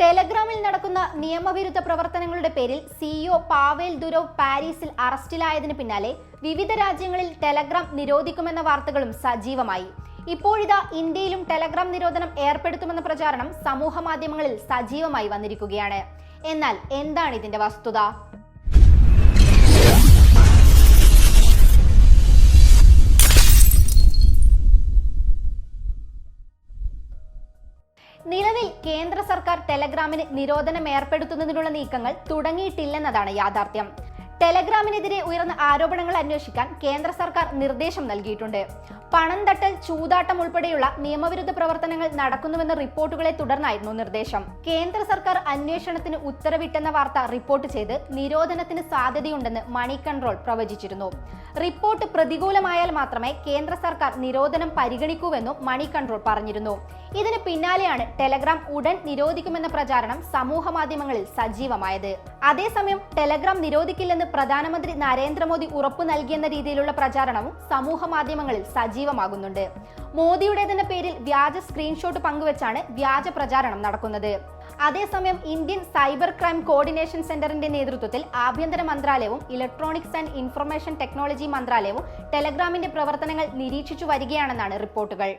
ടെലഗ്രാമിൽ നടക്കുന്ന നിയമവിരുദ്ധ പ്രവർത്തനങ്ങളുടെ പേരിൽ സിഇഒ പാവേൽ ദുരോവ് പാരീസിൽ അറസ്റ്റിലായതിനു പിന്നാലെ വിവിധ രാജ്യങ്ങളിൽ ടെലഗ്രാം നിരോധിക്കുമെന്ന വാർത്തകളും സജീവമായി. ഇപ്പോഴിതാ ഇന്ത്യയിലും ടെലഗ്രാം നിരോധനം ഏർപ്പെടുത്തുമെന്ന പ്രചാരണം സമൂഹ മാധ്യമങ്ങളിൽ സജീവമായി വന്നിരിക്കുകയാണ്. എന്നാൽ എന്താണ് ഇതിന്റെ വസ്തുത? നിലവിൽ കേന്ദ്ര സർക്കാർ ടെലഗ്രാമിന് നിരോധനം ഏർപ്പെടുത്തുന്നതിനുള്ള നീക്കങ്ങൾ തുടങ്ങിയിട്ടില്ലെന്നതാണ് യാഥാർത്ഥ്യം. ടെലഗ്രാമിനെതിരെ ഉയർന്ന ആരോപണങ്ങൾ അന്വേഷിക്കാൻ കേന്ദ്ര സർക്കാർ നിർദ്ദേശം നൽകിയിട്ടുണ്ട്. പണം തട്ടൽ ചൂതാട്ടം ഉൾപ്പെടെയുള്ള നിയമവിരുദ്ധ പ്രവർത്തനങ്ങൾ നടക്കുന്നുവെന്ന റിപ്പോർട്ടുകളെ തുടർന്നായിരുന്നു നിർദ്ദേശം. കേന്ദ്ര സർക്കാർ അന്വേഷണത്തിന് ഉത്തരവിട്ടെന്ന വാർത്ത റിപ്പോർട്ട് ചെയ്ത് നിരോധനത്തിന് സാധ്യതയുണ്ടെന്ന് മണി കൺട്രോൾ പ്രവചിച്ചിരുന്നു. റിപ്പോർട്ട് പ്രതികൂലമായാൽ മാത്രമേ കേന്ദ്ര സർക്കാർ നിരോധനം പരിഗണിക്കൂവെന്നും മണി കൺട്രോൾ പറഞ്ഞിരുന്നു. ഇതിന് പിന്നാലെയാണ് ടെലഗ്രാം ഉടൻ നിരോധിക്കുമെന്ന പ്രചാരണം സമൂഹ മാധ്യമങ്ങളിൽ സജീവമായത്. അതേസമയം ടെലഗ്രാം നിരോധിക്കില്ലെന്ന് പ്രധാനമന്ത്രി നരേന്ദ്രമോദി ഉറപ്പു നൽകിയെന്ന രീതിയിലുള്ള പ്രചാരണവും സമൂഹ മാധ്യമങ്ങളിൽ സജീവമാകുന്നുണ്ട്. മോദിയുടേതെന്ന പേരിൽ വ്യാജ സ്ക്രീൻഷോട്ട് പങ്കുവച്ചാണ് വ്യാജ പ്രചാരണം നടക്കുന്നത്. അതേസമയം ഇന്ത്യൻ സൈബർ ക്രൈം കോർഡിനേഷൻ സെന്ററിന്റെ നേതൃത്വത്തിൽ ആഭ്യന്തര മന്ത്രാലയവും ഇലക്ട്രോണിക്സ് ആൻഡ് ഇൻഫർമേഷൻ ടെക്നോളജി മന്ത്രാലയവും ടെലഗ്രാമിന്റെ പ്രവർത്തനങ്ങൾ നിരീക്ഷിച്ചു വരികയാണെന്നാണ് റിപ്പോർട്ടുകൾ.